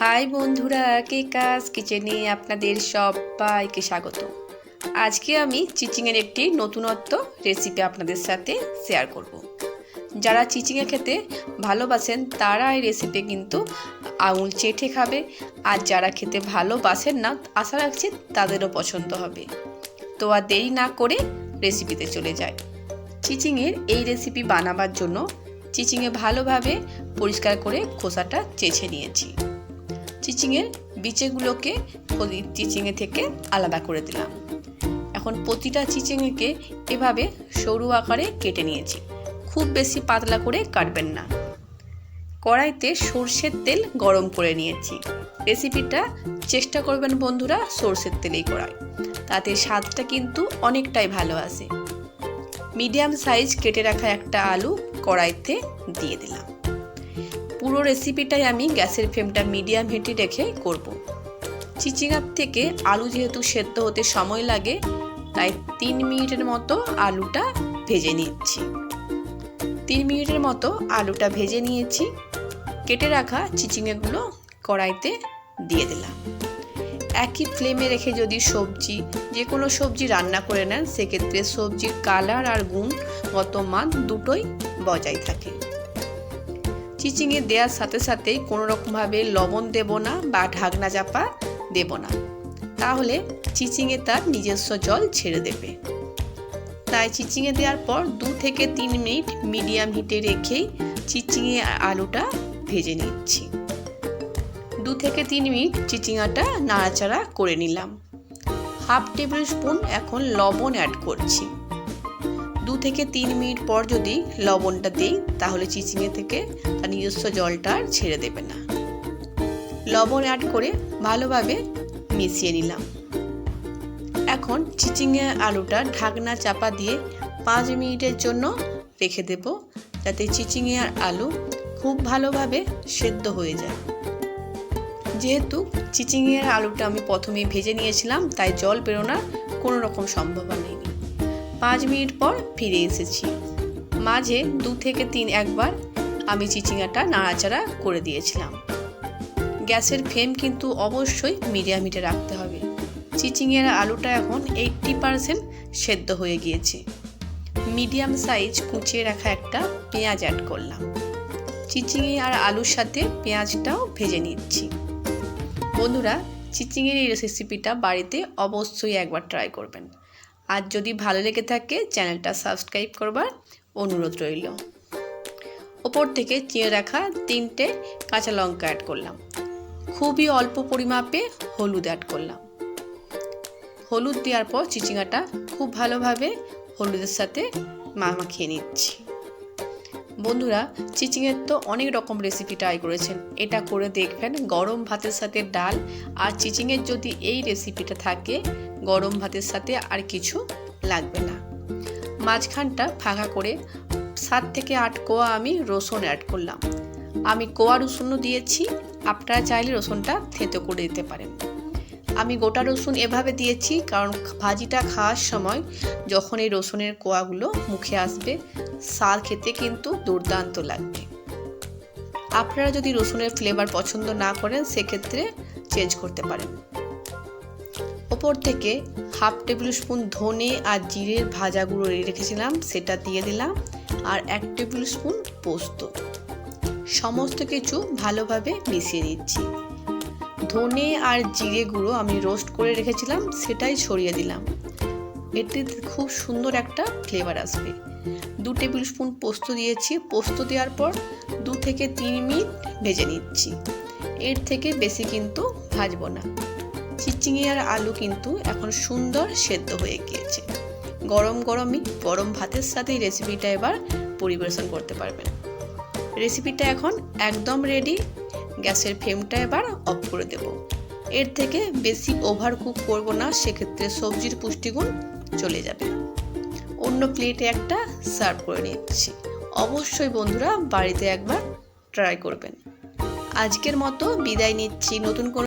High বন্ধুরা, কে কাজ কিচেনে আপনাদের সবাইকে স্বাগত। আজকে আমি চিচিংয়ের একটি নতুনত্ব রেসিপি আপনাদের সাথে শেয়ার করব। যারা চিচিংয়ে খেতে ভালোবাসেন, তারা এই রেসিপি কিন্তু আঙুল চেটে খাবে। আর যারা খেতে ভালোবাসেন না, আশা রাখছি তাদেরও পছন্দ হবে। তো আর দেরি না করে রেসিপিতে চলে যায় চিচিংয়ের এই রেসিপি বানাবার জন্য চিচিংয়ে ভালোভাবে পরিষ্কার করে খোসাটা চেছে নিয়েছি। চিচিংয়ের বিচেগুলোকে চিচিংয়ে থেকে আলাদা করে দিলাম। এখন প্রতিটা চিচিংয়েকে এভাবে সরু আকারে কেটে নিয়েছি। খুব বেশি পাতলা করে কাটবেন না। কড়াইতে সর্ষের তেল গরম করে নিয়েছি। রেসিপিটা চেষ্টা করবেন বন্ধুরা সর্ষের তেলেই করায় তাতে স্বাদটা কিন্তু অনেকটাই ভালো আসে। মিডিয়াম সাইজ কেটে রাখা একটা আলু কড়াইতে দিয়ে দিলাম। পুরো রেসিপিটাই আমি গ্যাসের ফ্লেমটা মিডিয়াম হিটে রেখে করব। চিচিঙার থেকে আলু যেহেতু সেদ্ধ হতে সময় লাগে, তাই তিন মিনিটের মতো আলুটা ভেজে নিচ্ছি। তিন মিনিটের মতো আলুটা ভেজে নিয়েছি। কেটে রাখা চিচিঙেগুলো কড়াইতে দিয়ে দিলাম। একই ফ্লেমে রেখে যদি সবজি যে কোনো সবজি রান্না করে নেন, সেক্ষেত্রে সবজির কালার আর গুণগত মান দুটোই বজায় থাকে। চিচিংয়ে দেওয়ার সাথে সাথেই কোনো রকমভাবে লবণ দেব না বা ঢাকনা চাপা দেব না। তাহলে চিচিংয়ে তার নিজস্ব জল ছেড়ে দেবে। তাই চিচিংয়ে দেওয়ার পর দু থেকে তিন মিনিট মিডিয়াম হিটে রেখেই চিচিংয়ে আলুটা ভেজে নিচ্ছি। দু থেকে তিন মিনিট চিচিঙাটা নাড়াচাড়া করে নিলাম। হাফ টেবিল স্পুন এখন লবণ অ্যাড করছি। দু থেকে তিন মিনিট পর যদি লবণটা দিই, তাহলে চিচিঙে থেকে তার নিজস্ব জলটা আর ছেড়ে দেবে না। লবণ অ্যাড করে ভালোভাবে মিশিয়ে নিলাম। এখন চিচিঙে আলুটা ঢাকনা চাপা দিয়ে পাঁচ মিনিটের জন্য রেখে দেব, যাতে চিচিঙে আর আলু খুব ভালোভাবে সেদ্ধ হয়ে যায়। যেহেতু চিচিংয়ের আলুটা আমি প্রথমেই ভেজে নিয়েছিলাম, তাই জল বেরোনোর কোনো রকম সম্ভাবনা পাঁচ মিনিট পর ফিরে এসেছি। মাঝে দু থেকে তিন একবার আমি চিচিঙাটা নাড়াচাড়া করে দিয়েছিলাম। গ্যাসের ফ্লেম কিন্তু অবশ্যই মিডিয়াম হিটে রাখতে হবে। চিচিংয়ের আলুটা এখন এইটটি পারসেন্ট সেদ্ধ হয়ে গিয়েছে। মিডিয়াম সাইজ কুচিয়ে রাখা একটা পেঁয়াজ অ্যাড করলাম। চিচিঙে আর আলুর সাথে পেঁয়াজটাও ভেজে নিচ্ছি। বন্ধুরা চিচিংয়ের এই রেসিপিটা বাড়িতে অবশ্যই একবার ট্রাই করবেন। আর যদি ভালো লেগে থাকে, চ্যানেলটা সাবস্ক্রাইব করবার অনুরোধ রইল। ওপর থেকে চিঁড়ে রাখা তিনটে কাঁচা লঙ্কা অ্যাড করলাম। খুবই অল্প পরিমাপে হলুদ অ্যাড করলাম। হলুদ দেওয়ার পর চিচিঙাটা খুব ভালোভাবে হলুদের সাথে মাখিয়ে নিচ্ছি। বন্ধুরা চিচিংয়ের তো অনেক রকম রেসিপি ট্রাই করেছেন। এটা করে দেখবেন গরম ভাতের সাথে ডাল আর চিচিংয়ের যদি এই রেসিপিটা থাকে গরম ভাতের সাথে আর কিছু লাগবে না। মাঝখানটা ফাঁকা করে সাত থেকে আট কোয়া আমি রসুন অ্যাড করলাম। আমি কোয়া রসুনও দিয়েছি, আপনারা চাইলে রসুনটা থেতো করে দিতে পারেন। আমি গোটা রসুন এভাবে দিয়েছি, কারণ ভাজিটা খাওয়ার সময় যখন এই রসুনের কোয়াগুলো মুখে আসবে, স্বাদ খেতে কিন্তু দুর্দান্ত লাগবে। আপনারা যদি রসুনের ফ্লেভার পছন্দ না করেন, সেক্ষেত্রে চেঞ্জ করতে পারেন। ওপর থেকে হাফ টেবিল স্পুন ধনে আর জিরের ভাজা গুঁড়ো রেখেছিলাম, সেটা দিয়ে দিলাম, আর এক টেবিল স্পুন পোস্ত। সমস্ত কিছু ভালোভাবে মিশিয়ে দিচ্ছি ধনে আর জিরে গুঁড়ো আমি রোস্ট করে রেখেছিলাম, সেটাই ছড়িয়ে দিলাম। এতে খুব সুন্দর একটা ফ্লেভার আসবে। দু টেবিল স্পুন পোস্ত দিয়েছি, পোস্ত দেওয়ার পর দু থেকে তিন মিনিট ভেজে নিচ্ছি। এর থেকে বেশি কিন্তু ভাজবো না। চিচিঙি আর আলু কিন্তু এখন সুন্দর সেদ্ধ হয়ে গিয়েছে। গরম গরমই গরম ভাতের সাথে এই রেসিপিটা এবার পরিবেশন করতে পারবেন। রেসিপিটা এখন একদম রেডি গ্যাসের ফ্লেমটা এবার অফ করে দেব। এর থেকে বেশি ওভার কুক করব না, সেক্ষেত্রে সবজির পুষ্টিগুণ চলে যাবে। অন্য প্লেটে একটা সার্ভ করে নিচ্ছি। অবশ্যই বন্ধুরা বাড়িতে একবার ট্রাই করবেন। আজকের মতো বিদায় নিচ্ছি। নতুন কোনো